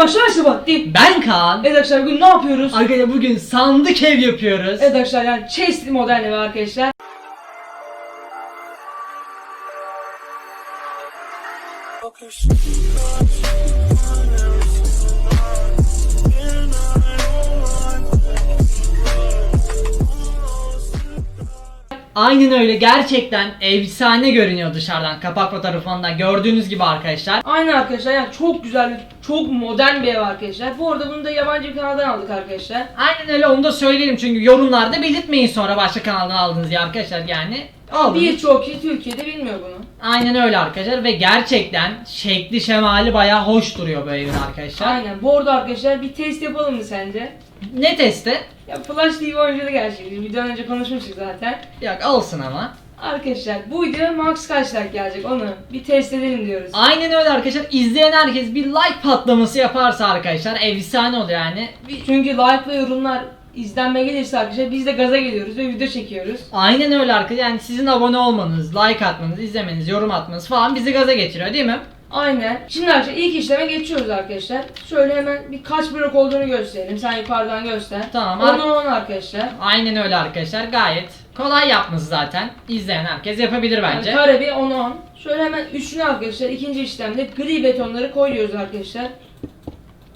başlar Sebahattin. Ben Kaan. Evet arkadaşlar bugün ne yapıyoruz? Arkadaşlar bugün sandık ev yapıyoruz. Evet arkadaşlar yani chest model evi arkadaşlar. Aynen öyle gerçekten efsane görünüyor dışarıdan kapak fotoğrafından gördüğünüz gibi arkadaşlar. Aynen arkadaşlar yani çok güzel, çok modern bir ev arkadaşlar. Bu arada bunu da yabancı bir kanaldan aldık arkadaşlar. Aynen öyle onu da söyleyelim çünkü yorumlarda belirtmeyin sonra başka kanaldan aldınız diye arkadaşlar yani. Aldınız. Birçok kişi Türkiye'de bilmiyor bunu. Aynen öyle arkadaşlar ve gerçekten şekli şemali bayağı hoş duruyor bu evin arkadaşlar. Aynen. Bu arada arkadaşlar bir test yapalım mı sence? Ne testi? Ya Flash TV oyuncu gerçekleşti. Videodan önce konuşmuştuk zaten. Yok olsun ama. Arkadaşlar bu video max kaç like gelecek onu bir test edelim diyoruz. Aynen öyle arkadaşlar. İzleyen herkes bir like patlaması yaparsa arkadaşlar efsane oluyor yani. Bir- Çünkü like ve yorumlar izlenme gelirse arkadaşlar biz de gaza geliyoruz ve video çekiyoruz. Aynen öyle arkadaşlar. Yani sizin abone olmanız, like atmanız, izlemeniz, yorum atmanız falan bizi gaza getiriyor değil mi? Aynen. Şimdi arkadaşlar ilk işleme geçiyoruz arkadaşlar. Şöyle hemen bir kaç blok olduğunu gösterelim. Sen yukarıdan göster. Tamam, 10 ar- 10 arkadaşlar. Aynen öyle arkadaşlar. Gayet kolay yapması zaten. İzleyen herkes yapabilir bence. Yani kare bir 10 10. Şöyle hemen üstüne arkadaşlar ikinci işlemde gri betonları koyuyoruz arkadaşlar.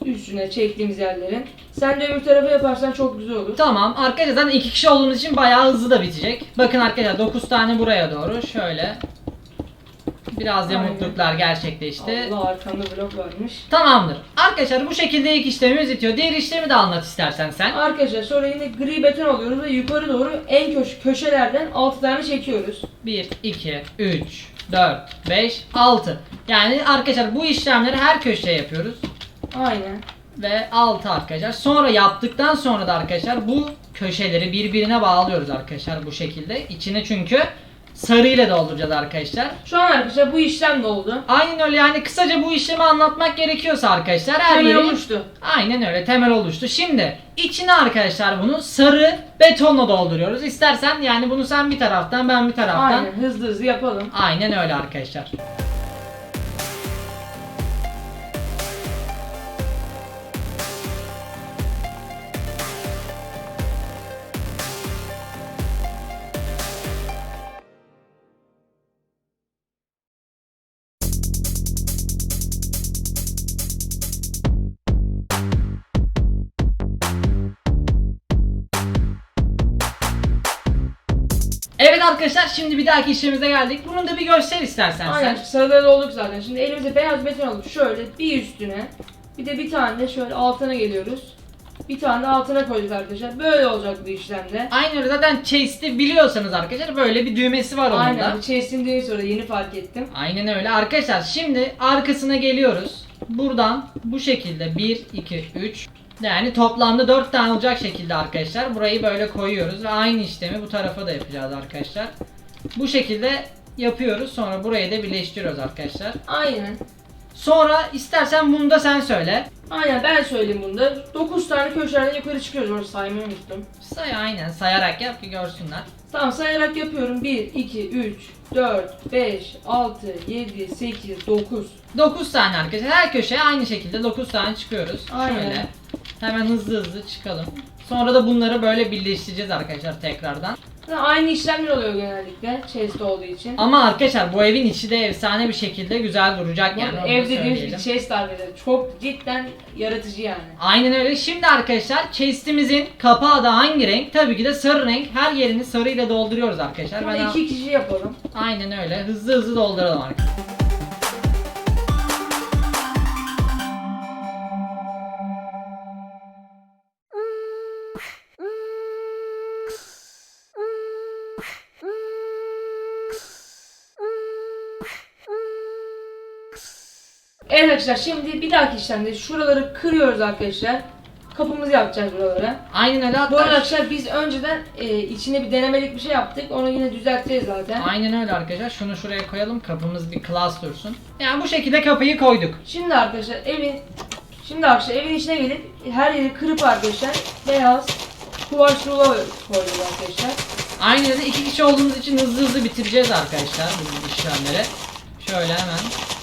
Üstüne çektiğimiz yerlerin. Sen de öbür tarafa yaparsan çok güzel olur. Tamam arkadaşlar zaten iki kişi olduğumuz için bayağı hızlı da bitecek. Bakın arkadaşlar 9 tane buraya doğru şöyle. Biraz Aynen. yamukluklar gerçekleşti. Allah arkamda blok varmış. Tamamdır. Arkadaşlar bu şekilde ilk işlemimiz bitiyor. Diğer işlemi de anlat istersen sen. Arkadaşlar sonra yine gri beton alıyoruz ve yukarı doğru en köş köşelerden 6 tane çekiyoruz. 1, 2, 3, 4, 5, 6. Yani arkadaşlar bu işlemleri her köşeye yapıyoruz. Aynen. Ve 6 arkadaşlar. Sonra yaptıktan sonra da arkadaşlar bu köşeleri birbirine bağlıyoruz arkadaşlar bu şekilde. İçine çünkü sarı ile dolduracağız arkadaşlar. Şu an arkadaşlar bu işlem de oldu. Aynen öyle yani kısaca bu işlemi anlatmak gerekiyorsa arkadaşlar her Temel yeri oluştu. Aynen öyle temel oluştu. Şimdi içine arkadaşlar bunu sarı betonla dolduruyoruz. İstersen yani bunu sen bir taraftan ben bir taraftan. Aynen hızlı hızlı yapalım. Aynen öyle arkadaşlar. Arkadaşlar şimdi bir dahaki işimize geldik. Bunu da bir göster istersen Aynen sen. sarıları olduk zaten. Şimdi elimize beyaz beton alıp şöyle bir üstüne bir de bir tane de şöyle altına geliyoruz. Bir tane de altına koyduk arkadaşlar. Böyle olacak bu işlemde. Aynen öyle zaten chest'i biliyorsanız arkadaşlar böyle bir düğmesi var onun da. Aynen. Düğümü sonra yeni fark ettim. Aynen öyle arkadaşlar şimdi arkasına geliyoruz. Buradan bu şekilde 1, 2, 3 yani toplamda 4 tane olacak şekilde arkadaşlar burayı böyle koyuyoruz ve aynı işlemi bu tarafa da yapacağız arkadaşlar. Bu şekilde yapıyoruz sonra burayı da birleştiriyoruz arkadaşlar. Aynen. Sonra istersen bunu da sen söyle. Aynen ben söyleyeyim bunu da. 9 tane köşelerden yukarı çıkıyoruz. Orada saymayı unuttum. Say aynen sayarak yap ki görsünler. Tamam sayarak yapıyorum. 1, 2, 3, 4, 5, 6, 7, 8, 9. 9 tane arkadaşlar her köşeye aynı şekilde 9 tane çıkıyoruz. Aynen. Şöyle hemen hızlı hızlı çıkalım. Sonra da bunları böyle birleştireceğiz arkadaşlar tekrardan. Aynı işlemler oluyor genellikle chest olduğu için. Ama arkadaşlar bu evin içi de efsane bir şekilde güzel duracak yani. da Ev dediğimiz bir chest arkadaşlar. Çok cidden yaratıcı yani. Aynen öyle. Şimdi arkadaşlar chest'imizin kapağı da hangi renk? Tabii ki de sarı renk. Her yerini sarıyla dolduruyoruz arkadaşlar. Sonra Ben iki kişi yapalım. Aynen öyle. Hızlı hızlı dolduralım arkadaşlar. Evet arkadaşlar şimdi bir dahaki işlemde şuraları kırıyoruz arkadaşlar. Kapımızı yapacağız buralara. Aynen öyle. Bu arada arkadaşlar biz önceden e, içine bir denemelik bir şey yaptık. Onu yine düzelteceğiz zaten. Aynen öyle arkadaşlar. Şunu şuraya koyalım. Kapımız bir klas dursun. Yani bu şekilde kapıyı koyduk. Şimdi arkadaşlar evin Şimdi arkadaşlar evin içine gelip her yeri kırıp arkadaşlar beyaz kumaş rulo koyduk arkadaşlar. Aynı yerde iki kişi olduğumuz için hızlı hızlı bitireceğiz arkadaşlar bu işlemleri. Şöyle hemen.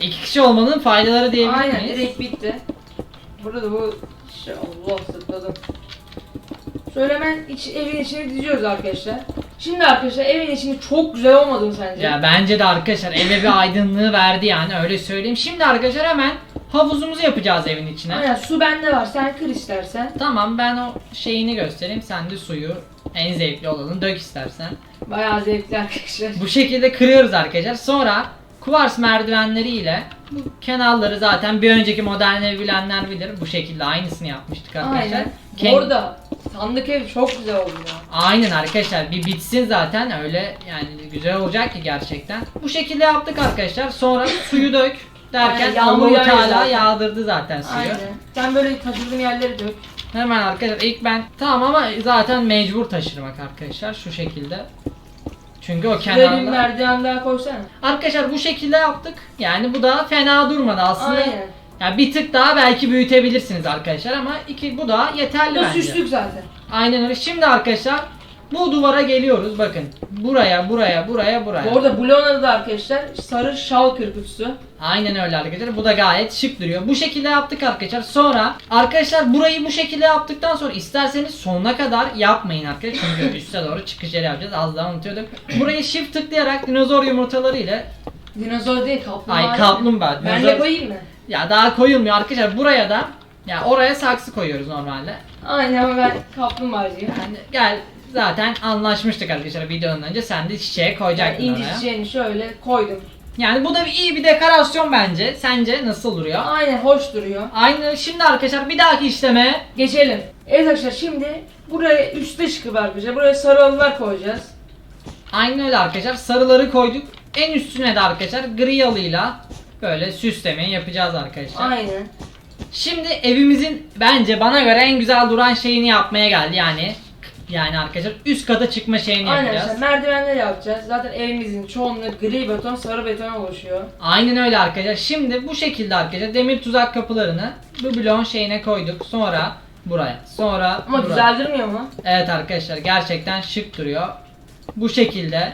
İki kişi olmanın faydaları diyebilir Aynen miyiz? direkt bitti. burada da bu şey Allah zıpladım. Şöyle hemen iç, evin içini diziyoruz arkadaşlar. Şimdi arkadaşlar evin içini çok güzel olmadı mı sence? Ya bence de arkadaşlar eve bir aydınlığı verdi yani öyle söyleyeyim. Şimdi arkadaşlar hemen havuzumuzu yapacağız evin içine. Aynen su bende var sen kır istersen. Tamam ben o şeyini göstereyim. Sen de suyu en zevkli olanı dök istersen. Bayağı zevkli arkadaşlar. Bu şekilde kırıyoruz arkadaşlar. Sonra kuvars merdivenleriyle bu kenarları zaten bir önceki modern ev bilenler bilir. Bu şekilde aynısını yapmıştık arkadaşlar. Aynen. Ken- Bu arada sandık ev çok güzel oldu ya. Aynen arkadaşlar bir bitsin zaten öyle yani güzel olacak ki gerçekten. Bu şekilde yaptık arkadaşlar. Sonra suyu dök derken Aynen, yağmur Allah-u yağıyor Teala zaten. yağdırdı zaten suyu. Aynen. Sen böyle taşırdığın yerleri dök. Hemen arkadaşlar ilk ben tamam ama zaten mecbur taşırmak arkadaşlar şu şekilde. Çünkü o Şuraya bir kenarda. merdiven daha koysana. Arkadaşlar bu şekilde yaptık. Yani bu da fena durmadı aslında. Aynen. Ya bir tık daha belki büyütebilirsiniz arkadaşlar ama iki bu da yeterli Bu da bence. süslük zaten. Aynen öyle. Şimdi arkadaşlar bu duvara geliyoruz. Bakın. Buraya, buraya, buraya, buraya. Bu arada Blona'da da arkadaşlar sarı şal kırpıcısı. Aynen öyle arkadaşlar. Bu da gayet şık duruyor. Bu şekilde yaptık arkadaşlar. Sonra arkadaşlar burayı bu şekilde yaptıktan sonra isterseniz sonuna kadar yapmayın arkadaşlar. Çünkü üste doğru çıkış yeri yapacağız. Az daha unutuyordum. Burayı shift tıklayarak dinozor yumurtaları ile Dinozor değil kaplumbağa. Ay kaplumbağa. Ben dinozor- de koyayım mı? Ya daha koyulmuyor arkadaşlar. Buraya da ya oraya saksı koyuyoruz normalde. Aynen ama ben kaplumbağacıyım. Yani gel zaten anlaşmıştık arkadaşlar videonun önce. Sen de çiçeğe Yani koyacaktın inci oraya. çiçeğini şöyle koydum. Yani bu da bir iyi bir dekorasyon bence. Sence nasıl duruyor? Aynen hoş duruyor. Aynı şimdi arkadaşlar bir dahaki işleme Geçelim. Evet arkadaşlar şimdi buraya üste çıkıp arkadaşlar buraya sarı halılar koyacağız. aynı öyle arkadaşlar sarıları koyduk. En üstüne de arkadaşlar gri halıyla böyle süslemeyi yapacağız arkadaşlar. Aynen. Şimdi evimizin bence bana göre en güzel duran şeyini yapmaya geldi yani. Yani arkadaşlar üst kata çıkma şeyini Aynen yapacağız. arkadaşlar merdivenler yapacağız. Zaten evimizin çoğunluğu gri beton, sarı beton oluşuyor. Aynen öyle arkadaşlar. Şimdi bu şekilde arkadaşlar demir tuzak kapılarını bu bloğun şeyine koyduk. Sonra buraya. Sonra Ama buraya. güzel durmuyor mu? Evet arkadaşlar gerçekten şık duruyor. Bu şekilde.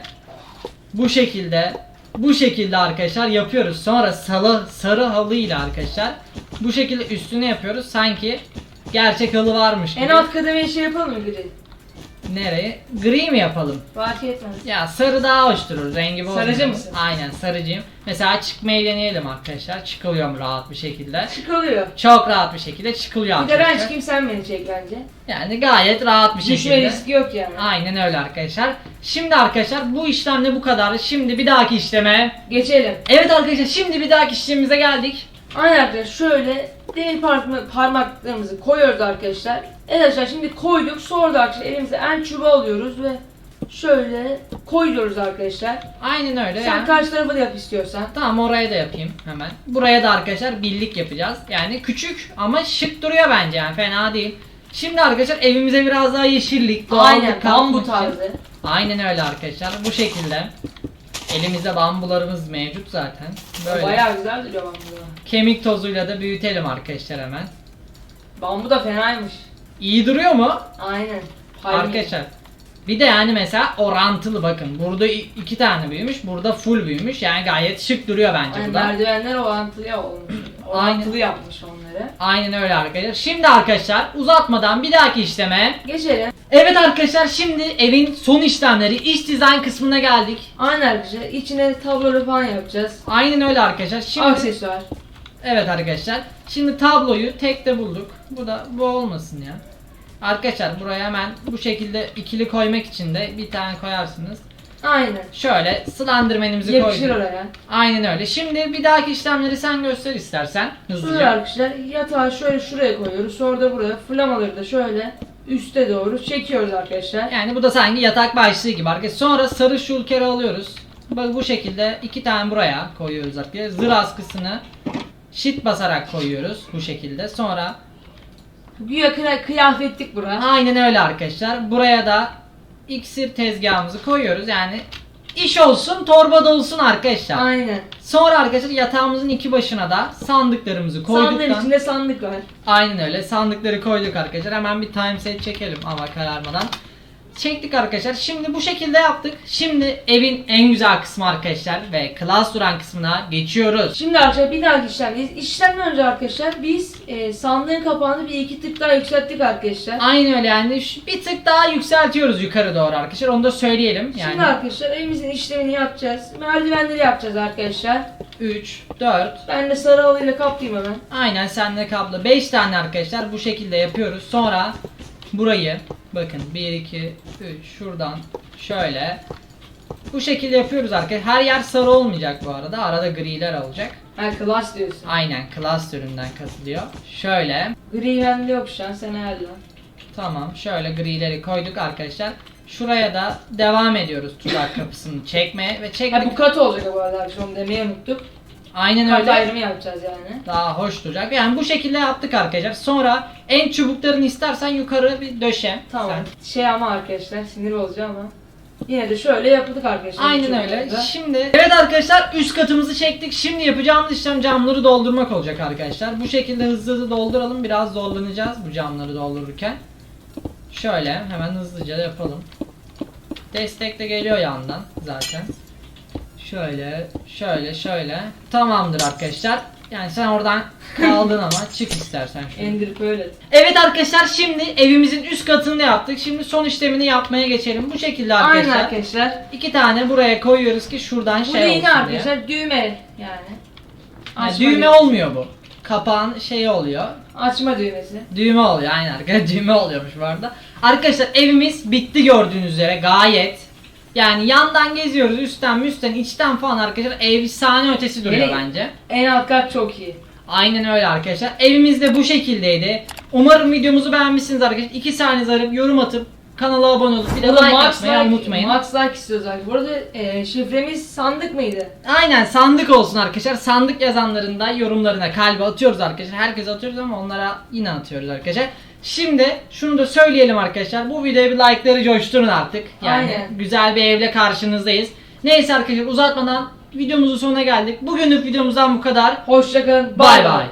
Bu şekilde. Bu şekilde arkadaşlar yapıyoruz. Sonra salı, sarı halıyla arkadaşlar bu şekilde üstüne yapıyoruz. Sanki gerçek halı varmış gibi. En alt kademeyi şey yapalım mı gri? Nereye? Gri mi yapalım? Fark etmez. Ya sarı daha hoş durur. Rengi bozmuyor. Sarıcı mısın? Aynen sarıcıyım. Mesela çıkmayı deneyelim arkadaşlar. Çıkılıyorum rahat bir şekilde. Çıkılıyor. Çok rahat bir şekilde çıkılıyor Bir de ben çıkayım sen beni çek bence. Yani gayet rahat bir Düşme şekilde. riski yok yani. Aynen öyle arkadaşlar. Şimdi arkadaşlar bu işlemle bu kadar. Şimdi bir dahaki işleme. Geçelim. Evet arkadaşlar şimdi bir dahaki işlemimize geldik. Aynen arkadaşlar şöyle demir parmak, parmaklarımızı koyuyoruz arkadaşlar. Evet arkadaşlar şimdi koyduk. Sonra da arkadaşlar elimize en çubuğu alıyoruz ve şöyle koyuyoruz arkadaşlar. Aynen öyle. Sen yani. karşı tarafı da yap istiyorsan. Tamam oraya da yapayım hemen. Buraya da arkadaşlar birlik yapacağız. Yani küçük ama şık duruyor bence yani fena değil. Şimdi arkadaşlar evimize biraz daha yeşillik, doğallık Aynen katmak için- tarzı. Aynen öyle arkadaşlar. Bu şekilde. Elimizde bambularımız mevcut zaten. Böyle. Bayağı güzel duruyor bambu da. Kemik tozuyla da büyütelim arkadaşlar hemen. Bambu da fenaymış. İyi duruyor mu? Aynen. Palmiye. Arkadaşlar. Bir de yani mesela orantılı bakın. Burada iki tane büyümüş. Burada full büyümüş. Yani gayet şık duruyor bence bu da. merdivenler orantılı olmuş. Orantılı yapmış onları. Aynen öyle arkadaşlar. Şimdi arkadaşlar uzatmadan bir dahaki işleme. Geçelim. Evet arkadaşlar şimdi evin son işlemleri iç dizayn kısmına geldik. Aynen arkadaşlar içine tabloları falan yapacağız. Aynen öyle arkadaşlar. Şimdi Aksesuar. Evet arkadaşlar. Şimdi tabloyu tekte bulduk. Bu da bu olmasın ya. Arkadaşlar buraya hemen bu şekilde ikili koymak için de bir tane koyarsınız. Aynen. Şöyle slenderman'imizi koyduk. oraya. Aynen öyle. Şimdi bir dahaki işlemleri sen göster istersen Şöyle hızlıca. arkadaşlar yatağı şöyle şuraya koyuyoruz. Sonra da buraya flamaları da şöyle üste doğru çekiyoruz arkadaşlar. Yani bu da sanki yatak başlığı gibi arkadaşlar. Sonra sarı şulkeri alıyoruz. Bak bu şekilde iki tane buraya koyuyoruz arkadaşlar. Zır askısını şit basarak koyuyoruz bu şekilde. Sonra Güya kıya- kıyafetlik bura. Aynen öyle arkadaşlar. Buraya da iksir tezgahımızı koyuyoruz. Yani iş olsun, torba dolsun arkadaşlar. Aynen. Sonra arkadaşlar yatağımızın iki başına da sandıklarımızı Sandığın koyduktan içinde sandık var. Aynen öyle. Sandıkları koyduk arkadaşlar. Hemen bir time set çekelim hava kararmadan. Çektik arkadaşlar. Şimdi bu şekilde yaptık. Şimdi evin en güzel kısmı arkadaşlar ve klas duran kısmına geçiyoruz. Şimdi arkadaşlar bir dahaki işlemdeyiz. İşlemden önce arkadaşlar biz e, sandığın kapağını bir iki tık daha yükselttik arkadaşlar. Aynı öyle yani Şu- bir tık daha yükseltiyoruz yukarı doğru arkadaşlar. Onu da söyleyelim. Yani Şimdi arkadaşlar evimizin işlemini yapacağız. Merdivenleri yapacağız arkadaşlar. 3, 4, Ben de sarı halıyla kaplayayım hemen. Aynen sende kablo 5 tane arkadaşlar bu şekilde yapıyoruz. Sonra burayı bakın 1 2 3 şuradan şöyle bu şekilde yapıyoruz arkadaşlar. Her yer sarı olmayacak bu arada. Arada griler olacak. Ha class diyorsun. Aynen class türünden katılıyor. Şöyle Gri bende yok şu an sen ayarla. tamam şöyle grileri koyduk arkadaşlar. Şuraya da devam ediyoruz tuzak kapısını çekmeye ve Ha çektik. bu kat olacak bu arada arkadaşlar onu demeyi unuttuk. Aynen Kat öyle. ayrımı yapacağız yani. Daha hoş duracak. Yani bu şekilde yaptık arkadaşlar. Sonra en çubuklarını istersen yukarı bir döşe. Tamam. Sen. Şey ama arkadaşlar sinir olacağım ama. Yine de şöyle yaptık arkadaşlar. Aynen öyle. Şimdi evet arkadaşlar üst katımızı çektik. Şimdi yapacağımız işlem camları doldurmak olacak arkadaşlar. Bu şekilde hızlı hızlı dolduralım. Biraz zorlanacağız bu camları doldururken. Şöyle hemen hızlıca yapalım. Destek de geliyor yandan zaten. Şöyle, şöyle, şöyle. Tamamdır arkadaşlar. Yani sen oradan kaldın ama çık istersen şöyle. Ender böyle. Evet arkadaşlar şimdi evimizin üst katını yaptık. Şimdi son işlemini yapmaya geçelim. Bu şekilde Aynen arkadaşlar. arkadaşlar. İki tane buraya koyuyoruz ki şuradan Bu şey olsun yine diye. arkadaşlar düğme yani. Yani Açma düğme düğmesi. olmuyor bu. Kapağın şeyi oluyor. Açma düğmesi. Düğme oluyor aynen arkadaşlar. Düğme oluyormuş bu arada. Arkadaşlar evimiz bitti gördüğünüz üzere gayet. Yani yandan geziyoruz üstten üstten içten falan arkadaşlar efsane ötesi duruyor Hele- bence. En alt kat çok iyi. Aynen öyle arkadaşlar. Evimiz de bu şekildeydi. Umarım videomuzu beğenmişsiniz arkadaşlar. İki saniyenizi arayıp yorum atıp kanala abone olup bir de like max atmayı like, unutmayın. Max like istiyoruz arkadaşlar. Bu arada e, şifremiz sandık mıydı? Aynen sandık olsun arkadaşlar. Sandık yazanların da yorumlarına kalbi atıyoruz arkadaşlar. Herkese atıyoruz ama onlara yine atıyoruz arkadaşlar. Şimdi şunu da söyleyelim arkadaşlar. Bu videoya bir like'ları coşturun artık. Yani Aynen. güzel bir evle karşınızdayız. Neyse arkadaşlar uzatmadan videomuzun sonuna geldik. Bugünlük videomuzdan bu kadar. Hoşçakalın. Bay bay.